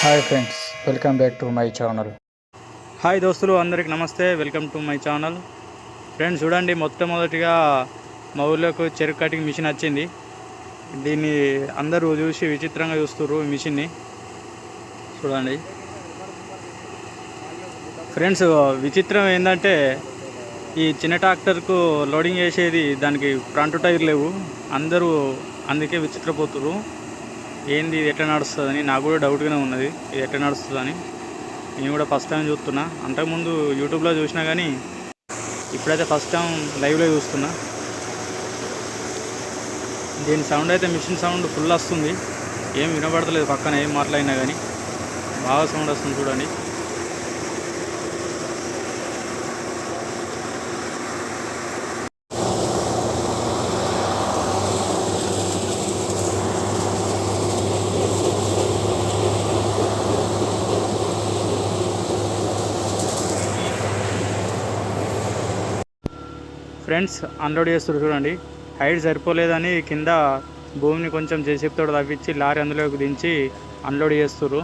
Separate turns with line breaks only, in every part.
Hi friends welcome back to my channel.
Hi దోస్తులు అందరికి నమస్తే welcome to my channel. Friends చూడండి మొట్టమొదటిగా మా ఊళ్ళోకి చెరుకు కటింగ్ మిషన్ వచ్చింది. దీన్ని అందరూ చూసి విచిత్రంగా చూస్తున్నారు ఈ మిషన్ని. చూడండి. ఫ్రెండ్స్ విచిత్రం ఏంటంటే ఈ చిన్న ట్రాక్టర్కు లోడింగ్ చేసేది దానికి ఫ్రంట్ టైర్ లేవు. అందరూ అందుకే విచిత్రపోతుర్రు. ఏంది ఇది ఎట్లా నడుస్తుందని నాకు కూడా డౌట్గానే ఉన్నది ఇది ఎట్లా నడుస్తుందని. నేను కూడా ఫస్ట్ టైం చూస్తున్నా. అంతకుముందు యూట్యూబ్లో చూసినా కానీ ఇప్పుడైతే ఫస్ట్ టైం లైవ్లో చూస్తున్నా. దీని సౌండ్ అయితే మిషన్ సౌండ్ ఫుల్ వస్తుంది. ఏం వినబడతలేదు పక్కన ఏం మాట్లాడినా కానీ. బాగా సౌండ్ వస్తుంది చూడండి. ఫ్రెండ్స్ అన్లోడ్ చేస్తారు చూడండి. హైట్ సరిపోలేదని కింద భూమిని కొంచెం జేసీబీతో తవ్వించి లారీ అందులోకి దించి అన్లోడ్ చేస్తారు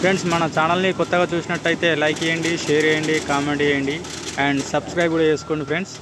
ఫ్రెండ్స్ మన ఛానల్ని కొత్తగా చూసినట్టయితే లైక్ చేయండి షేర్ చేయండి కామెంట్ చేయండి. అండ్ సబ్స్క్రైబ్ కూడా చేసుకోండి ఫ్రెండ్స్.